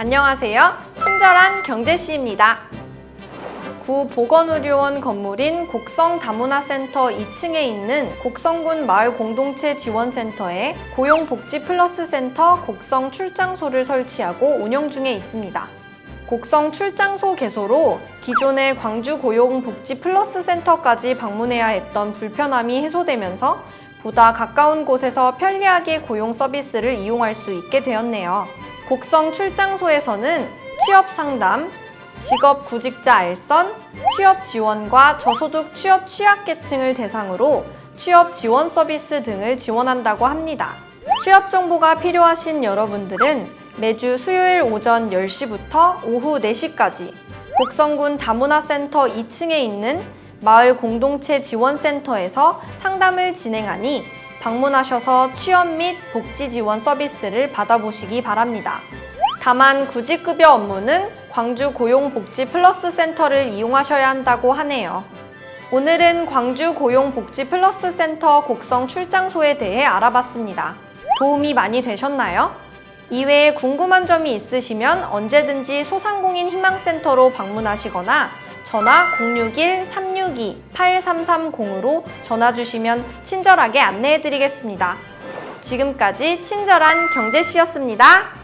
안녕하세요. 친절한 경제씨입니다. 구 보건의료원 건물인 곡성 다문화센터 2층에 있는 곡성군 마을 공동체 지원센터에 고용복지 플러스 센터 곡성 출장소를 설치하고 운영 중에 있습니다. 곡성 출장소 개소로 기존의 광주 고용복지 플러스 센터까지 방문해야 했던 불편함이 해소되면서 보다 가까운 곳에서 편리하게 고용 서비스를 이용할 수 있게 되었네요. 곡성 출장소에서는 취업 상담, 직업 구직자 알선, 취업 지원과 저소득 취업 취약계층을 대상으로 취업 지원 서비스 등을 지원한다고 합니다. 취업 정보가 필요하신 여러분들은 매주 수요일 오전 10시부터 오후 4시까지 곡성군 다문화센터 2층에 있는 마을 공동체 지원센터에서 상담을 진행하니 방문하셔서 취업 및 복지 지원 서비스를 받아보시기 바랍니다. 다만 구직급여 업무는 광주 고용복지 플러스 센터를 이용하셔야 한다고 하네요. 오늘은 광주 고용복지 플러스 센터 곡성 출장소에 대해 알아봤습니다. 도움이 많이 되셨나요? 이외에 궁금한 점이 있으시면 언제든지 소상공인 희망센터로 방문하시거나 전화 061-362-8330으로 전화 주시면 친절하게 안내해 드리겠습니다. 지금까지 친절한 경제씨였습니다.